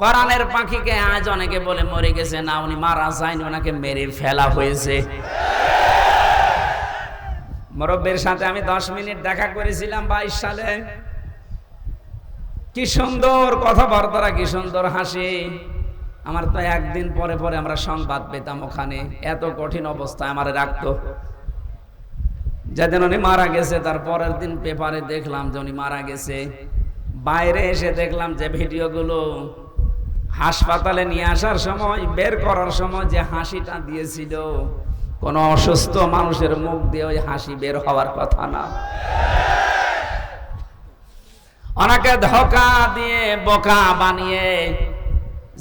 কোরআনের পাখিকে আজ অনেকে বলে মরে গেছে, না, উনি মারা যায়নি, ওনাকে মেরে ফেলা হয়েছে। মুরব্বীর সাথে আমি দশ মিনিট দেখা করেছিলাম বাইশ সালে। কি সুন্দর কথাবার্তারা, কি সুন্দর হাসি। আমার তো একদিন পরে পরে আমরা সংবাদ পেতাম ওখানে, এত কঠিন অবস্থায় আমার রাখতো। যেদিন উনি মারা গেছে, তার পরের দিন পেপারে দেখলাম যে উনি মারা গেছে। বাইরে এসে দেখলাম যে ভিডিওগুলো হাসপাতালে নিয়ে আসার সময়, বের করার সময় যে হাসিটা দিয়েছিল, কোন অসুস্থ মানুষের মুখ দিয়ে ওই হাসি বের হওয়ার কথা না। ওনাকে ধোকা দিয়ে বোকা বানিয়ে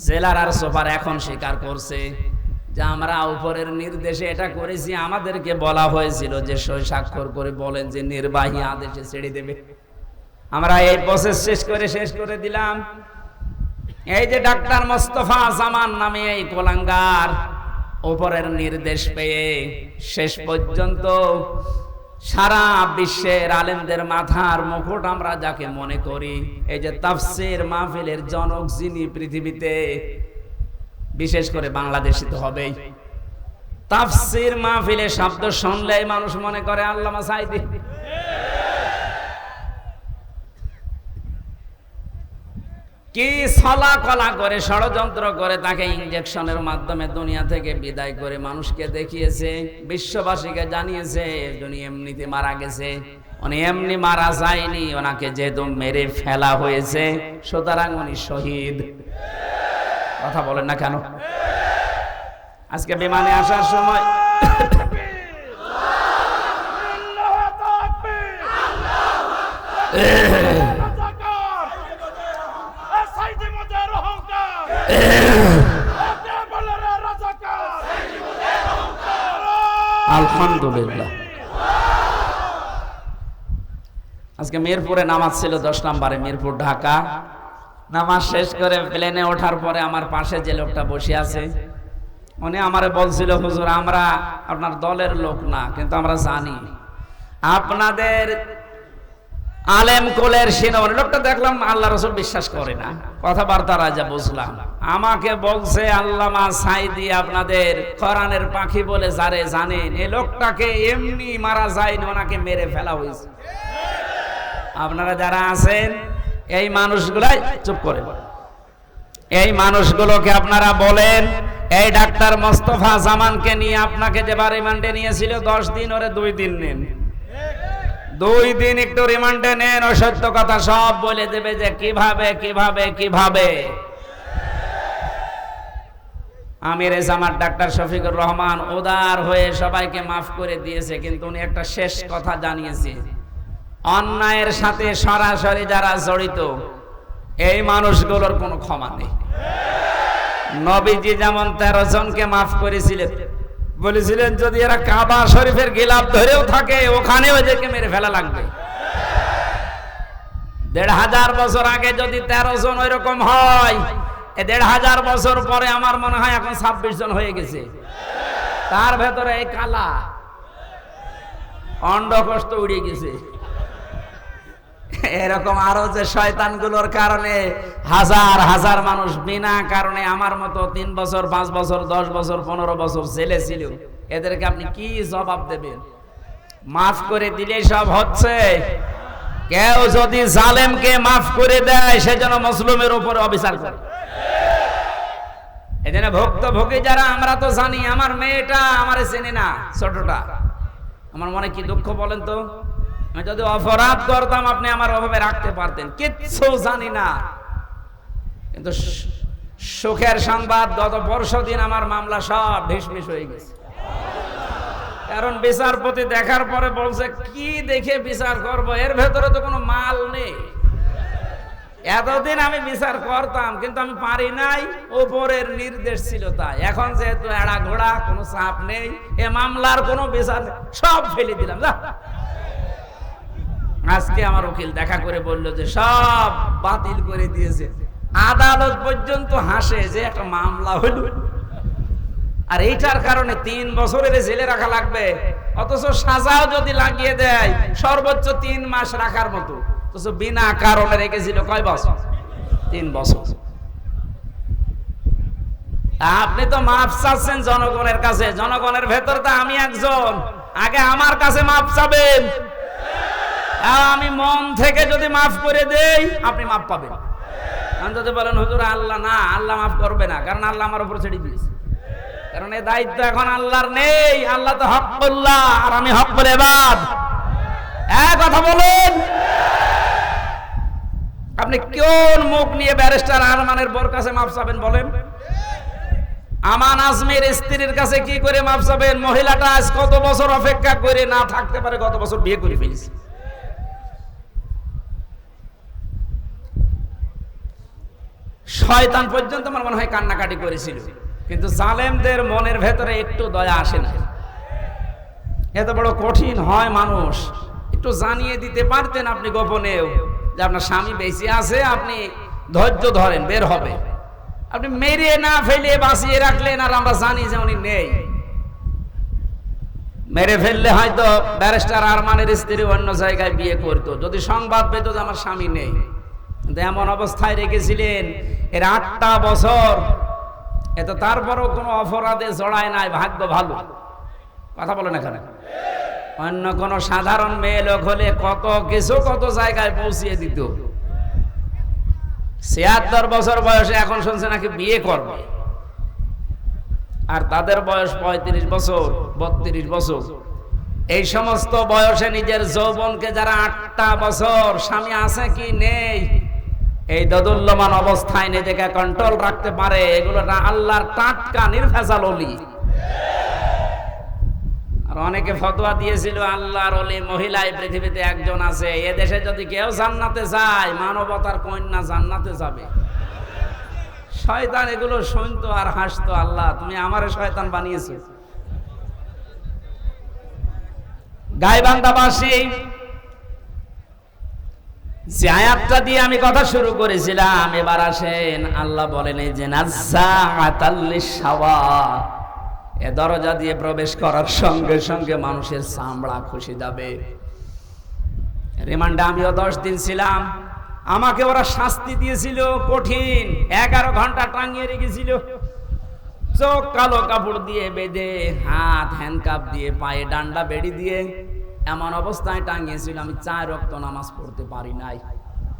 জেলার আর সোফার এখন স্বীকার করছে। যে আমরা উপরের নির্দেশে এটা করেছি, আমাদেরকে বলা হয়েছিল যে সই স্বাক্ষর করে বলেন যে নির্বাহী আদেশে ছেড়ে দেবে। আমরা এই প্রসেস শেষ করে শেষ করে দিলাম। এই যে ডাক্তার মোস্তফা জামান নামে এই কোলাঙ্গার, উপরের নির্দেশ পেয়ে শেষ পর্যন্ত সারা বিশ্বের আলেমদের মাথার মুকুট আমরা যাকে মনে করি, এই যে তাফসির মাহফিলের জনক যিনি পৃথিবীতে, বিশেষ করে বাংলাদেশে তো হবেই। তাফসির মাহফিলে শব্দ শুনলেই মানুষ মনে করে, আল্লামা সাইদি কি ছলা কলা করে ষড়যন্ত্র করে তাকে ইঞ্জেকশনের মাধ্যমে দুনিয়া থেকে বিদায় করে মানুষকে দেখিয়েছে বিশ্ববাসীকে জানিয়েছে উনি এমনিতে মারা গেছে। উনি এমনি মারা যায়নি ওনাকে যেহেতু মেরে ফেলা হয়েছে সুতরাং উনি শহীদ। কথা বলেন না কেন? আজকে বিমানে আসার সময় আলহামদুলিল্লাহ। আজকে মিরপুরে নামাজ ছিল দশ নম্বরে, মিরপুর, ঢাকা। নামাজ শেষ করে প্লেনে ওঠার পরে আমার পাশে যে লোকটা বসে আছে, উনি আমারে বলছিল, হুজুর, আমরা আপনার দলের লোক না, কিন্তু আমরা জানি। আপনাদের আলেম কোলের সিনেমার লোকটা দেখলাম আল্লাহ রসুল বিশ্বাস করে না। কথাবার্তা রাজা, বুঝলাম। আমাকে বলছে, আল্লামা সাইদি আপনাদের কোরআনের পাখি বলে যারে জানেন এই লোকটাকে এমনি মারা যায়নি, ওনাকে মেরে ফেলা হয়েছে। আপনারা যারা আছেন, এই মানুষগুলাই, চুপ করে এই মানুষগুলোকে আপনারা বলেন, এই ডাক্তার মোস্তফা জামানকে নিয়ে আপনাকে যে রিমান্ডে নিয়েছিল, দশ দিন ওরে দুই দিন নেন। দুই দিন একটু রিমান্ডে নেন ও সত্য কথা সব বলে দেবে যে কীভাবে কীভাবে কীভাবে। আমির জামাত ডাক্তার শফিকুর রহমান উদার হয়ে সবাইকে মাফ করে দিয়েছে, কিন্তু উনি একটা শেষ কথা জানিয়েছে। অন্যায়ের সাথে সরাসরি যারা জড়িত, এই মানুষগুলোর কোনো ক্ষমা নেই। নবীজি যেমন তেরো জনকে মাফ করেছিলেন বলেছিলেন, যদি এরা কাবা শরীফের গিলাপ ধরেও থাকে ওখানে ওদেরকে মেরে ফেলা লাগবে। দেড় হাজার বছর আগে যদি তেরো জন ওই রকম হয় দেড় হাজার বছর পরে আমার মনে হয় এখন ছাব্বিশ জন হয়ে গেছে। তার ভেতরে এই কালা অন্ডকষ্ট উড়ে গেছে। এরকম আরও যে শয়তানগুলোর কারণে হাজার হাজার মানুষ বিনা কারণে আমার মতো তিন বছর, পাঁচ বছর, দশ বছর, পনেরো বছর ছেলে ছিল। এদেরকে আপনি কি জবাব দেবেন? মাফ করে দিলে সব হচ্ছে। কেউ যদি জালেমকে মাফ করে দেয় সেজন্য মুসলিমের উপরে অবিচার করে। এজন্য ভক্ত ভোগী যারা, আমরা তো জানি, আমার মেয়েটা আমারে চেনে না, ছোটটা। আমার মনে কি দুঃখ বলেন তো? যদি অপরাধ করতাম, আপনি আমার অভাবে রাখতে পারতেন। কিচ্ছু জানি না। কিন্তু সুখের সংবাদ, গত পরশু দিন আমার মামলা সব ঢিসমিস হয়ে গেছে। কারণ বিচারপতি দেখার পরে বলছে, কি দেখে বিচার করব? এর ভেতরে তো কোনো মাল নেই। এতদিন আমি বিচার করতাম, কিন্তু আমি পারি নাই। ওপরের নির্দেশ ছিল তাই। এখন যেহেতু এড়া ঘোড়া কোনো চাপ নেই। এ মামলার কোনো বিচার সব ফেলে দিলাম। যা। আজকে আমার উকিল দেখা করে বলল যে, সব বাতিল করে দিয়েছে। আদালত পর্যন্ত হাসে যে একটা মামলা হলো। আর এইটার কারণে তিন বছরের জেলে রাখা লাগবে। অথচ সাজাও যদি লাগিয়ে দেয়, সর্বোচ্চ তিন মাস রাখার মতো। অথচ বিনা কারণে রেখেছিল কয় বছর? তিন বছর। আপনি তো মাপ চাচ্ছেন জনগণের কাছে। জনগণের ভেতর তো আমি একজন। আগে আমার কাছে মাপ চাবেন। আমি মন থেকে যদি মাফ করে দেই, আপনি মাপ পাবেন। যদি বলেন, হুজুর, আল্লাহ না, আল্লাহ মাফ করবে না, কারণ আল্লাহ আমার উপর ছেড়ে দিয়েছে। কারণ এই দায়িত্ব এখন আল্লাহর নেই, আল্লাহ তো আর আমি হকবুল এবাদ। এক কথা বলুন। আপনি কোন মুখ নিয়ে ব্যারিস্টার আরমানের বোর কাছে মাপ চাবেন বলেন? আমান আজমের স্ত্রীর কাছে কি করে মাপ চাবেন? মহিলাটা আজ কত বছর অপেক্ষা করে না থাকতে পারে, গত বছর বিয়ে করে ফেলেছে। শয়তান পর্যন্ত আমার মনে হয় কান্নাকাটি করেছিল। কিন্তু জালেমদের মনের ভেতরে একটু দয়া আসে না। এত বড় কঠিন হয় মানুষ। একটু জানিয়ে দিতে পারতেন আপনি গোপনেও যে আপনার স্বামী বেশি আছে, আপনি ধৈর্য ধরেন, বের হবে। আপনি মেরে না ফেলে, বাঁচিয়ে রাখলেন, আর আমরা জানি যে উনি নেই। মেরে ফেললে হয়তো ব্যারিস্টার আরমানের স্ত্রী অন্য জায়গায় বিয়ে করতো। যদি সংবাদ পেত যে আমার স্বামী নেই। কিন্তু এমন অবস্থায় রেখেছিলেন এর আটটা বছর। এত তারপরও কোনো অপরাধে জড়ায় নাই, ভাগ্য ভালো। কথা বলেন এখানে। অন্য কোন সাধারণ মেয়ে লোক হলে কত কিছু কত জায়গায় পৌঁছিয়ে দিত। ছিয়াত্তর বছর বয়সে এখন শুনছে নাকি বিয়ে করবে। আর তাদের বয়স পঁয়ত্রিশ বছর, বত্রিশ বছর। এই সমস্ত বয়সে নিজের যৌবনকে যারা আটটা বছর স্বামী আছে কি নেই? এই দদুল্যমান অবস্থায় নিজেকে কন্ট্রোল রাখতে পারে, এগুলো না আল্লাহর টাটকা, নির্ভেজাল অলি। আর অনেকে ফতোয়া দিয়েছিল, আল্লাহর অলি মহিলা এই পৃথিবীতে একজন আছে এ দেশে যদি কেউ জান্নাতে যায়, মানবতার কন্যা জান্নাতে যাবে। শয়তান এগুলো শুনতো আর হাসতো, আল্লাহ, তুমি আমারে শয়তান বানিয়েছো। গাইবান্ধাবাসী যে আয়াতটা দিয়ে আমি কথা শুরু করেছিলাম, এবার আসেন, আল্লাহ বলেন যে এ দরজা দিয়ে প্রবেশ করার সঙ্গে সঙ্গে মানুষের চামড়া খুশি যাবে। রিমান্ডে আমিও দশ দিন ছিলাম। আমাকে ওরা শাস্তি দিয়েছিল কঠিন, এগারো ঘণ্টা টাঙিয়ে রেখেছিল। চোখ কালো কাপড় দিয়ে বেঁধে, হাত হ্যান্ডকাপ দিয়ে, পায়ে ডান্ডা বেড়ি দিয়ে এমন অবস্থায় টাঙিয়েছিল, আমি চার রক্ত নামাজ পড়তে পারি নাই।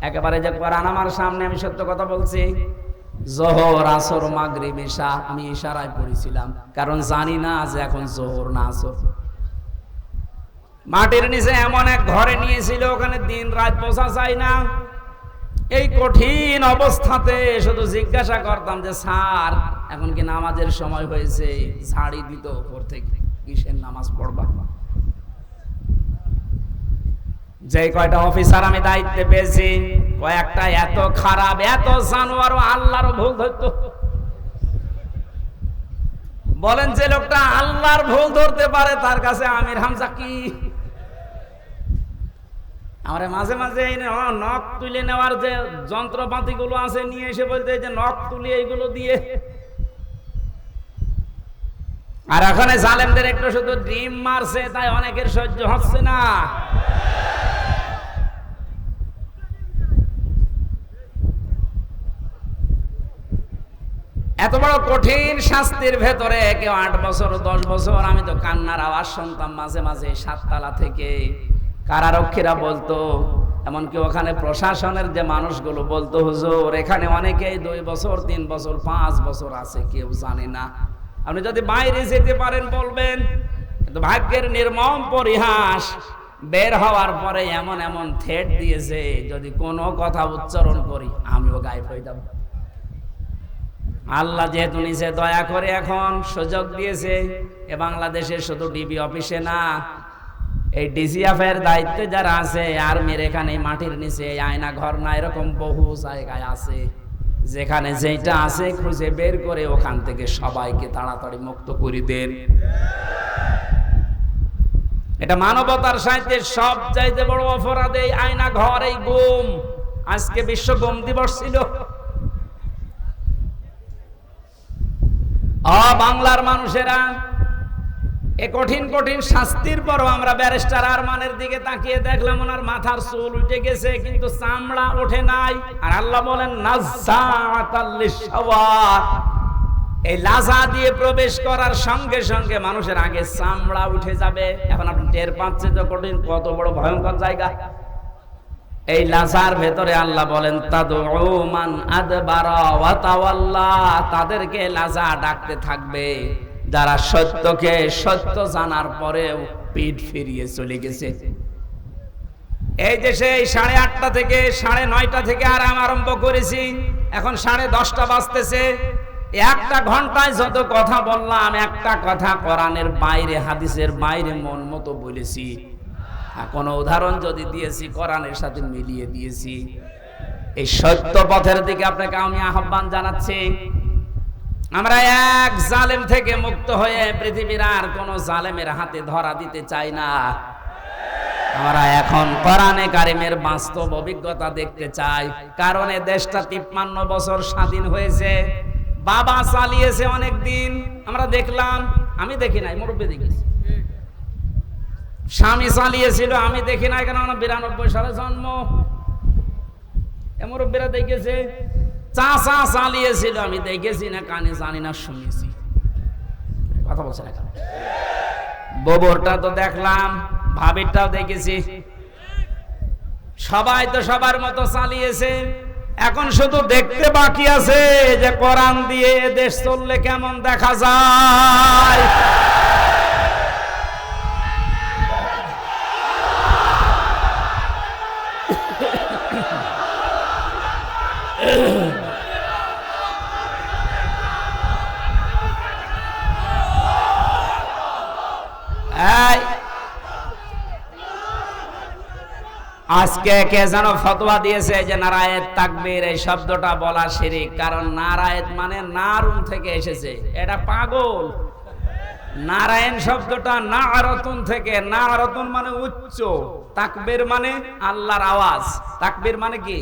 একেবারে যে কোরআন আমার সামনে, আমি সত্য কথা বলছি, জোহর, আসর, মাগরিব, ঈশা, আমি ইশারায় পড়েছিলাম, কারণ জানি না যে এখন জোহর না আসর। মাটির নিচে এমন এক ঘরে নিয়েছিল, ওখানে দিন রাত বসা যায় না। এই কঠিন অবস্থাতে শুধু জিজ্ঞাসা করতাম যে, স্যার, এখন কি নামাজের সময় হয়েছে? ঝাড়ি দিত ওপর থেকে, কিসের নামাজ পড়বা? যে কয়টা অফিসার আমি দায়িত্বে পেয়েছি, কয়েকটা এত খারাপ, এত জানোয়ার আল্লাহর ভুল ধরতো। বলেন যে লোকটা আল্লাহর ভুল ধরতে পারে, তার কাছে আমির হামজা কি? আমরা মাঝে মাঝে এই নখ তুলে নেওয়ার যে যন্ত্রপাতি গুলো আছে, নিয়ে এসে বলতে যে নখ তুলে এইগুলো দিয়ে আর ওখানে জালেমদের একটু শুধু ডিম মারছে, তাই অনেকের সহ্য হচ্ছে না। এত বড় কঠিন শাস্তির ভেতরে কেউ আট বছর, দশ বছর, আমি তো কান্নার আওয়াজ শুনতাম মাঝে মাঝে সাততলা থেকে। কারারক্ষীরা বলতো, এমনকি ওখানে প্রশাসনের যে মানুষগুলো বলতো, হুজুর, এখানে অনেকেই দুই বছর, তিন বছর, পাঁচ বছর আছে, কেউ জানে না। আপনি যদি বাইরে যেতে পারেন বলবেন ভাগ্যের নির্মম পরিহাস বের হওয়ার পরে এমন এমন থ্রেট দিয়েছে, যদি কোনো কথা উচ্চারণ করি, আমিও গায়েব হয়ে যাব। আল্লাহ যেহেতু নিচে দয়া করে এখন সুযোগ দিয়েছে, এ বাংলাদেশে শুধু ডিবি অফিসে না, এই ডিসিএফ এর দায়িত্বে যারা আছে, আর্মির এখানে মাটির নিচে আয়না ঘর না, এরকম বহু জায়গায় আছে। যেখানে যেটা আছে খুঁজে বের করে ওখান থেকে সবাইকে তাড়াতাড়ি মুক্ত করে দেন। এটা মানবতার সাহিত্যে সব চাইতে বড় অপরাধ এই আয়না ঘর, এই গুম। আজকে বিশ্ব গুম দিবস ছিল। বাংলার মানুষেরা এ কঠিন কঠিন শাস্তির পরও আমরা ব্যারিস্টার আরমানের দিকে তাকিয়ে দেখলাম ওনার মাথার চুল উঠে গেছে, কিন্তু চামড়া ওঠে নাই। আর আল্লাহ বলেন এই লাজা দিয়ে প্রবেশ করার সঙ্গে সঙ্গে মানুষের আগে চামড়া উঠে যাবে। এখন আপনি টের পাচ্ছেন তো কঠিন, কত বড় ভয়ঙ্কর জায়গা। এই লাজার ভেতরে আল্লাহ বলেন তাওয়াল্লা। তাদেরকে লাজা ডাকতে থাকবে। যারা সত্যকে সত্য জানার পরেও পিঠ ফিরিয়ে চলে গেছে। এই দেশে এই সাড়ে আটটা থেকে সাড়ে নয়টা থেকে আরাম আরম্ভ করেছি। এখন সাড়ে দশটা বাজতেছে। একটা ঘন্টায় যত কথা বললাম, একটা কথা কোরআনের বাইরে, হাদিসের বাইরে মন মতো বলেছি। কোনো উদাহরণ যদি দিয়েছি, কোরআনের সাথে মিলিয়ে দিয়েছি। এই সত্য পথের দিকে আপনাকে আমি আহ্বান জানাচ্ছি। আমরা এক জালেম থেকে মুক্ত হয়ে পৃথিবীর আর কোন জালেমের হাতে ধরা দিতে চাই না। আমরা এখন কোরআনে কারিমের বাস্তব অভিজ্ঞতা দেখতে চাই। কারণ দেশটা তিপ্পান্ন বছর স্বাধীন হয়েছে। বাবা চালিয়েছে অনেক দিন আমরা দেখলাম, আমি দেখি নাই, মুরব্বী দেখেছি স্বামী চালিয়েছিল, আমি দেখি নাই কেন বিরানব্বই সালে জন্ম। এ মুরব্বীরা দেখেছে চাচা চালিয়েছিল, আমি দেখেছি না, কানে জানি না, শুনেছি। কথা বলছে না কেন? গোবরটা তো দেখলাম, ভাবিরটাও দেখেছি। সবাই তো সবার মতো চালিয়েছে। এখন শুধু দেখতে বাকি আছে যে কোরআন দিয়ে দেশ চললে কেমন দেখা যায়। আজকে কে যেন ফতোয়া দিয়েছে যে নারায়েত তাকবীর, এই শব্দটা বলা শিরিক, কারণ নারায়েত মানে নারুন থেকে এসেছে। এটা পাগল। নারায়ণ শব্দটা নারতুন থেকে নারতুন মানে উচ্চ। তাকবীর মানে আল্লাহর আওয়াজ। তাকবীর মানে কি?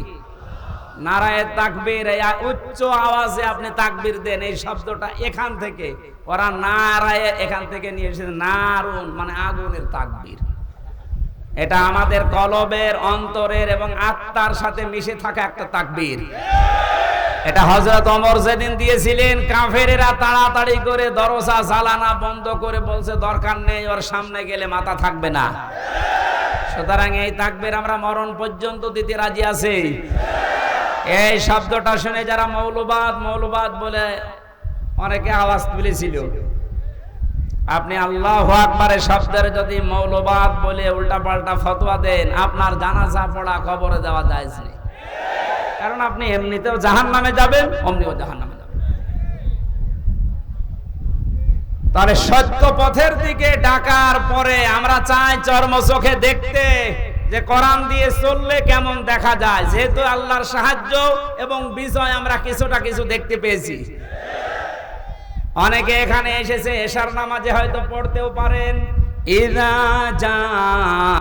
নারায়ের তাকবির উচ্চ আওয়াজে আপনি তাকবির দেন, এই শব্দটা এখান থেকে, ওরা নারায় এখান থেকে নিয়ে এসেছে, নারুন মানে আগুনের তাকবির। এটা আমাদের কলবের অন্তরের এবং আত্মার সাথে মিশে থাকা একটা তাকবীর। এটা হজরত অমর যেদিন দিয়েছিলেন, কাফেরেরা তাড়াতাড়ি করে দরজা জ্বালানা বন্ধ করে বলছে, দরকার নেই, ওর সামনে গেলে মাথা থাকবে না। সুতরাং এই তাকবীর আমরা মরণ পর্যন্ত দিতে রাজি আছি। এই শব্দটা শুনে যারা মৌলবাদ মৌলবাদ বলে অনেকে আওয়াজ তুলেছিল। আপনি আল্লাহ আকবারের শব্দের যদি মৌলবাদ বলে উল্টা পাল্টা ফতোয়া দেন, আপনার জানাজা পড়া, কবরে দেওয়া যায় কারণ আপনি এমনিতেও জাহান নামে যাবেন, অমনিও জাহান নামে যাবেন। তাহলে সত্য পথের দিকে ডাকার পরে আমরা চাই চর্ম চোখে দেখতে। যে কোরআন দিয়ে চললে কেমন দেখা যায়? যেহেতু আল্লাহর সাহায্য এবং বিজয় আমরা কিছুটা কিছু দেখতে পেয়েছি। অনেকে এখানে এসেছে, এশার নামাজে হয়তো পড়তেও পারেন। ইরা যা